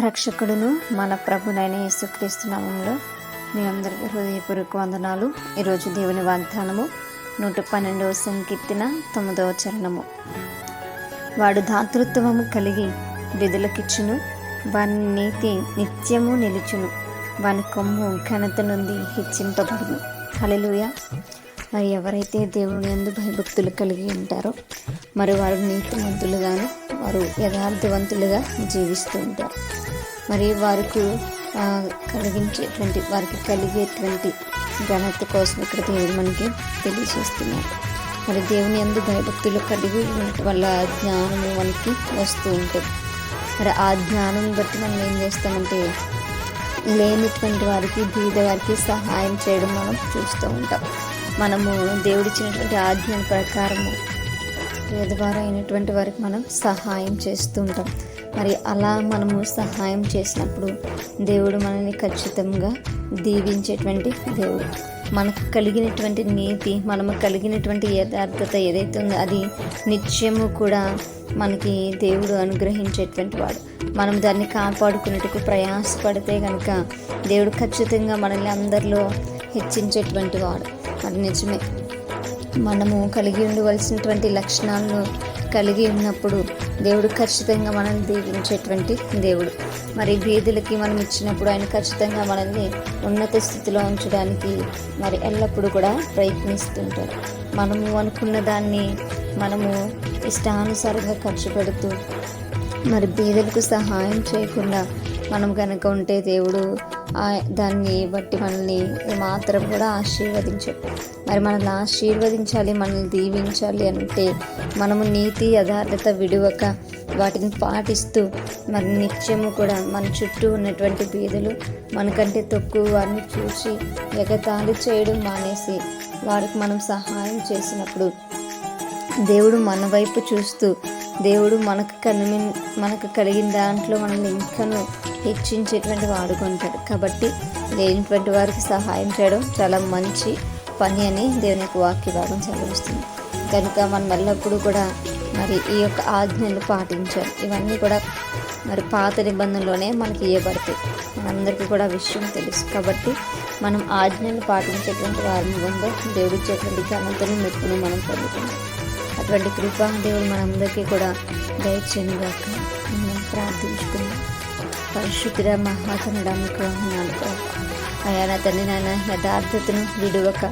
రక్షకుడును మన ప్రభునైన యేసుక్రీస్తు నామంలో మీ అందరికీ హృదయపూర్వక వందనాలు. ఈరోజు దేవుని వాగ్దానము నూట పన్నెండవ సంకీర్తన తొమ్మిదవ చరణము. వాడు దాతృత్వము కలిగి బిదులకిచ్చును వాని నీతి నిత్యము నిలుచును వాని కొమ్ము ఘనత నుండి హెచ్చింపబడును. హల్లెలూయా. ఎవరైతే దేవుని యందు భయభక్తులు కలిగి ఉంటారో మరి వారు నీతిమంతులుగాను వారు యథార్థవంతులుగా జీవిస్తూ ఉంటారు. మరి వారికి కలిగించేటువంటి వారికి కలిగేటువంటి ఘనత కోసం ఇక్కడ దేవుడు మనకి తెలియజేస్తున్నారు మరి దేవుని ఎందు భయభక్తులు కలిగి వాళ్ళ వల్ల జ్ఞానము మనకి వస్తూ ఉంటుంది. మరి ఆ జ్ఞానం బట్టి మనం ఏం చేస్తామంటే లేనిటువంటి వారికి బీద వారికి సహాయం చేయడం మనం చూస్తూ ఉంటాం. మనము దేవుడిచ్చినటువంటి ఆజ్ఞ ప్రకారము పేదవారు అయినటువంటి వారికి మనం సహాయం చేస్తూ ఉంటాం. మరి అలా మనము సహాయం చేసినప్పుడు దేవుడు మనల్ని ఖచ్చితంగా దీవించేటువంటి దేవుడు. మనకు కలిగినటువంటి నీతి మనము కలిగినటువంటి యథార్థత ఏదైతే ఉందో అది నిత్యము కూడా మనకి దేవుడు అనుగ్రహించేటువంటి వాడు. మనం దాన్ని కాపాడుకునేటకు ప్రయాసపడితే కనుక దేవుడు ఖచ్చితంగా మనల్ని అందరిలో హెచ్చించేటువంటి వాడు. అది నిజమే. మనము కలిగి ఉండవలసినటువంటి లక్షణాలను కలిగి ఉన్నప్పుడు దేవుడు ఖచ్చితంగా మనల్ని దీవించేటువంటి దేవుడు. మరి బీదులకి మనం ఇచ్చినప్పుడు ఆయన ఖచ్చితంగా మనల్ని ఉన్నత స్థితిలో ఉంచడానికి మరి ఎల్లప్పుడూ కూడా ప్రయత్నిస్తుంటారు మనము అనుకున్న దాన్ని మనము ఇష్టానుసారంగా ఖర్చు పెడుతూ మరి బీదలకు సహాయం చేయకుండా మనం కనుక ఉంటే దేవుడు దాన్ని బట్టి మనల్ని మాత్రం కూడా ఆశీర్వదించాడు మరి మనల్ని ఆశీర్వదించాలి మనల్ని దీవించాలి అంటే మనము నీతి యథార్థత విడువక వాటిని పాటిస్తూ మరి నిత్యము కూడా మన చుట్టూ ఉన్నటువంటి బీదలు మనకంటే తక్కువ వారిని చూసి ఎగతాళి చేయడం మానేసి వారికి మనం సహాయం చేసినప్పుడు దేవుడు మన వైపు చూస్తూ దేవుడు మనకు కలిమి మనకు కలిగిన దాంట్లో మనల్ని ఇంకను హెచ్చించేటువంటి వాడుకుంటాడు కాబట్టి లేనిటువంటి వారికి సహాయం చేయడం చాలా మంచి పని అని దేవుని యొక్క వాక్య భాగం చదివిస్తుంది కనుక మనం ఎల్లప్పుడూ కూడా మరి ఈ యొక్క ఆజ్ఞలు పాటించాలి. ఇవన్నీ కూడా మరి పాత నిబంధనలోనే మనకి ఇవ్వబడతాయి మనందరికీ కూడా విషయం తెలుసు. కాబట్టి మనం ఆజ్ఞలు పాటించేటువంటి వారిని ఉందో దేవుడిచ్చేటువంటి ఘనతను మెప్పును మనం పొందుతున్నాం అటువంటి కృపా దేవుడు మనందరికీ కూడా దయచేయనుగాక మనం ప్రార్థించుకున్నాం పరిశుద్ధ మహాతనడానికి వందనాలు ఆయన అయా నా తండ్రి నాయన యథార్థతను విడువక.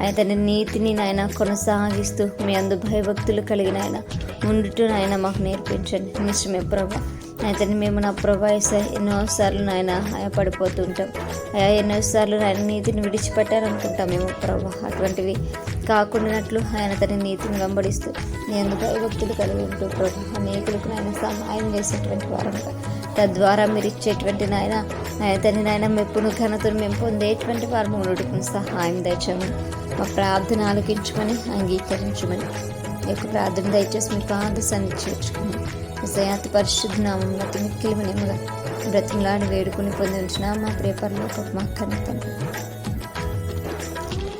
ఆయన తన నీతిని నాయన కొనసాగిస్తూ మీ అందు భయభక్తులు కలిగిన ఆయన ఉండుటూ నాయన మాకు నేర్పించండి. నిజమే ప్రభా. అయితే మేము నా ప్రభా ఎస- ఎన్నోసార్లు నాయన ఆయా పడిపోతుంటాం. అయా ఎన్నోసార్లు నాయన నీతిని విడిచిపెట్టారనుకుంటామేమో ప్రభా. అటువంటివి కాకుండానట్లు ఆయన తన నీతిని వెంబడిస్తూ నేను భయభక్తులు కలిగి ఉంటూ ప్రభు. అనేకులకు నాయన సహాయం చేసేటువంటి వారంగా తద్వారా మీరు ఇచ్చేటువంటి నాయన ఆయన తన నాయన మెప్పును ఘనతను మేము పొందేటువంటి వారు మూడుకు సహాయం దయచమని మా ప్రార్థన ఆలకించమని అంగీకరించమని ఈ యొక్క ప్రార్థన దయచేసి మీ పాద సన్ని చేర్చుకుని విజయాతి పరిశుద్ధ నామంలో మిక్కిలి నెమ్మగా బ్రతిమలాడి వేడుకుని పొందించిన మా ప్రేపర్లో మా కన్న తండ్రి.